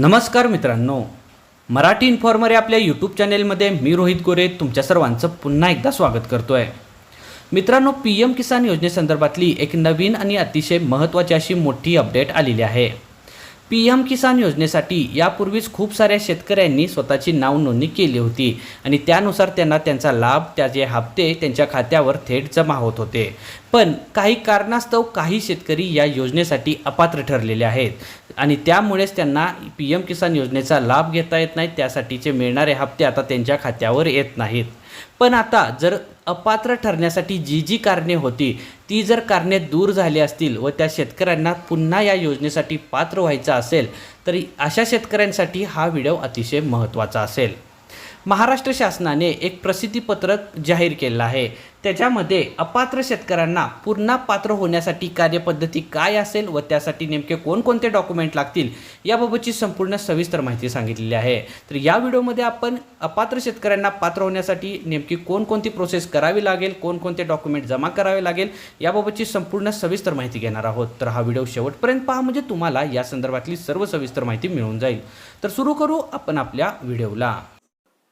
नमस्कार मित्रांनो. मराठी इन्फॉर्मर या आपल्या यूट्यूब चॅनेलमध्ये मी रोहित गोरे तुमच्या सर्वांचं पुन्हा एकदा स्वागत करतो आहे मित्रांनो पी एम किसान योजनेसंदर्भातली एक नवीन आणि अतिशय महत्त्वाची अशी मोठी अपडेट आलेली आहे. पी एम किसान योजनेसाठी यापूर्वीच खूप साऱ्या शेतकऱ्यांनी स्वतःची नाव नोंदणी केली होती आणि त्यानुसार त्यांना त्यांचा लाभ त्याचे हप्ते त्यांच्या खात्यावर थेट जमा होत होते. पण काही कारणास्तव काही शेतकरी या योजनेसाठी अपात्र ठरलेले आहेत आणि त्यामुळेच त्यांना पी एम किसान योजनेचा लाभ घेता येत नाही त्यासाठीचे मिळणारे हप्ते आता त्यांच्या खात्यावर येत नाहीत. पण आता जर अपात्र ठरण्यासाठी जी जी कारणे होती ती जर कारणे दूर झाली असतील व त्या शेतकऱ्यांना पुन्हा या योजनेसाठी पात्र व्हायचं असेल तरी अशा शेतकऱ्यांसाठी हा व्हिडिओ अतिशय महत्त्वाचा असेल. महाराष्ट्र शासनाने एक प्रसिद्धीपत्रक जाहीर केलं आहे. त्याच्यामध्ये अपात्र शेतकऱ्यांना पुन्हा पात्र होण्यासाठी कार्यपद्धती काय असेल व त्यासाठी नेमके कोणकोणते डॉक्युमेंट लागतील याबाबतची संपूर्ण सविस्तर माहिती सांगितलेली आहे. तर या व्हिडिओमध्ये आपण अपात्र शेतकऱ्यांना पात्र होण्यासाठी नेमकी कोणकोणती प्रोसेस करावी लागेल कोणकोणते डॉक्युमेंट जमा करावे लागेल याबाबतची संपूर्ण सविस्तर माहिती घेणार आहोत. तर हा व्हिडिओ शेवटपर्यंत पहा म्हणजे तुम्हाला या संदर्भातली सर्व सविस्तर माहिती मिळून जाईल. तर सुरू करू आपण आपल्या व्हिडिओला.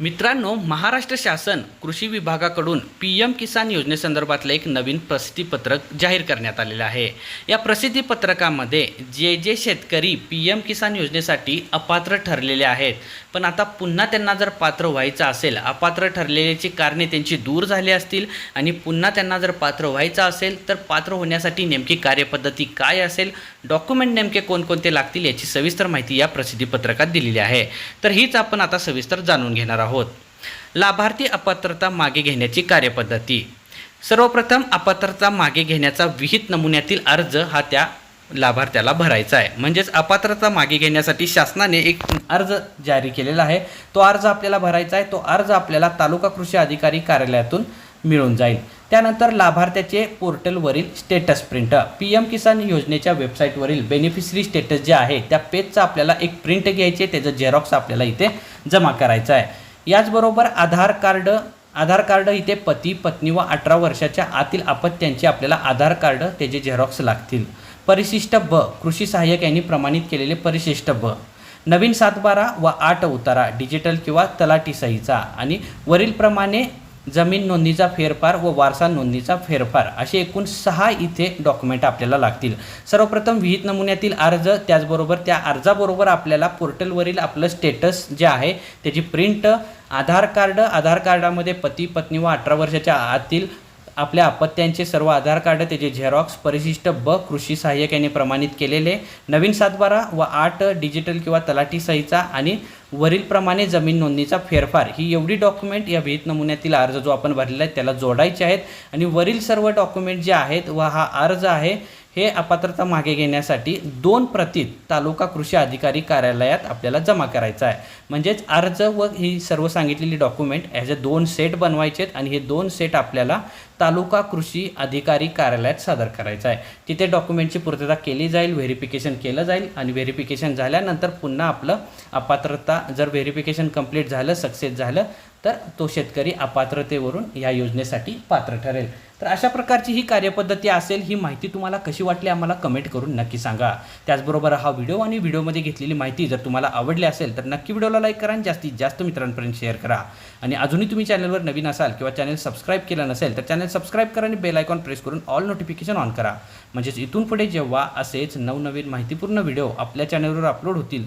मित्रांनो महाराष्ट्र शासन कृषी विभागाकडून पी एम किसान योजनेसंदर्भातलं एक नवीन प्रसिद्धीपत्रक जाहीर करण्यात आलेलं आहे. या प्रसिद्धीपत्रकामध्ये जे जे शेतकरी पी एम किसान योजनेसाठी अपात्र ठरलेले आहेत पण आता पुन्हा त्यांना जर पात्र व्हायचं असेल अपात्र ठरलेल्याची कारणे त्यांची दूर झाली असतील आणि पुन्हा त्यांना जर पात्र व्हायचं असेल तर पात्र होण्यासाठी नेमकी कार्यपद्धती काय असेल डॉक्युमेंट नेमके कोणकोणते लागतील याची सविस्तर माहिती या प्रसिद्धीपत्रकात दिलेली आहे. तर हीच आपण आता सविस्तर जाणून घेणार आहोत लाभार्थी अपात्रता मागे घेण्याची कार्यपद्धती. सर्वप्रथम अपात्रता मागे घेण्याचा विहित नमुन्यातील अर्ज हा त्या लाभार्थ्याला भरायचा आहे. म्हणजेच अपात्रता मागे घेण्यासाठी शासनाने एक अर्ज जारी केलेला आहे. तो अर्ज आपल्याला भरायचा आहे. तो अर्ज आपल्याला तालुका कृषी अधिकारी कार्यालयातून मिळून जाईल. त्यानंतर लाभार्थ्याचे पोर्टलवरील status print P M Kisan योजनेच्या वेबसाईटवरील बेनिफिशरी स्टेटस जे आहे त्या पेजचा आपल्याला एक प्रिंट घ्यायचे त्याचं झेरॉक्स आपल्याला इथे जमा करायचं आहे. याचबरोबर आधार कार्ड आधार कार्ड इथे पती पत्नी व अठरा वर्षाच्या आतील अपत्यांचे आपल्याला आधार कार्ड त्याचे झेरॉक्स लागतील. परिशिष्ट ब कृषी सहाय्यक यांनी प्रमाणित केलेले परिशिष्ट ब. नवीन सातबारा व आठ उतारा डिजिटल किंवा तलाटी सहीचा आणि वरीलप्रमाणे जमीन नोंदणीचा फेरफार व वारसा नोंदणीचा फेरफार असे एकूण सहा इथे डॉक्युमेंट आपल्याला लागतील. सर्वप्रथम विहित नमुन्यातील अर्ज त्याचबरोबर त्या अर्जाबरोबर आपल्याला पोर्टलवरील आपलं स्टेटस जे आहे त्याची प्रिंट आधार कार्ड आधार कार्डामध्ये पती पत्नी व अठरा वर्षाच्या आतील आपल्या अपत्यांचे सर्व आधार कार्ड त्याचे झेरॉक्स परिशिष्ट ब कृषी सहाय्यक यांनी प्रमाणित केलेले नवीन सातबारा व आठ डिजिटल किंवा तलाठी सहीचा आणि वरीलप्रमाणे जमीन नोंदणीचा फेरफार. ही एवढी डॉक्युमेंट या विहित नमुन्यातील अर्ज जो आपण भरलेला आहे त्याला जोडायचे आहेत आणि वरील सर्व डॉक्युमेंट जे आहेत व हा अर्ज आहे हे अपात्रता मागे घेण्यासाठी दोन प्रतीत तालुका कृषी अधिकारी कार्यालयात आपल्याला जमा करायचा आहे. म्हणजेच अर्ज व ही सर्व सांगितलेली डॉक्युमेंट ह्याचे दोन सेट बनवायचे आहेत आणि हे दोन सेट आपल्याला तालुका कृषी अधिकारी कार्यालयात सादर करायचं आहे. तिथे डॉक्युमेंटची पूर्तता केली जाईल व्हेरिफिकेशन केलं जाईल आणि व्हेरिफिकेशन झाल्यानंतर पुन्हा आपलं अपात्रता जर व्हेरिफिकेशन कंप्लीट झालं सक्सेस झालं तर तो शेतकरी अपात्रतेवरून या योजनेसाठी पात्र ठरेल. तर अशा प्रकारची ही कार्यपद्धती असेल ही माहिती तुम्हाला कशी वाटली आम्हाला कमेंट करून नक्की सांगा. त्याचबरोबर हा व्हिडिओ आणि व्हिडिओमध्ये घेतलेली माहिती जर तुम्हाला आवडली असेल तर नक्की व्हिडिओला लाईक करा आणि जास्तीत जास्त मित्रांपर्यंत शेअर करा. आणि अजूनही तुम्ही चॅनलवर नवीन असाल किंवा चॅनल सबस्क्राईब केलं नसेल तर चॅनल सबस्क्राईब करा आणि बेल आयकॉन प्रेस करून ऑल नोटिफिकेशन ऑन करा. म्हणजेच इथून पुढे जेव्हा असेच नवनवीन माहितीपूर्ण व्हिडिओ आपल्या चॅनलवर अपलोड होतील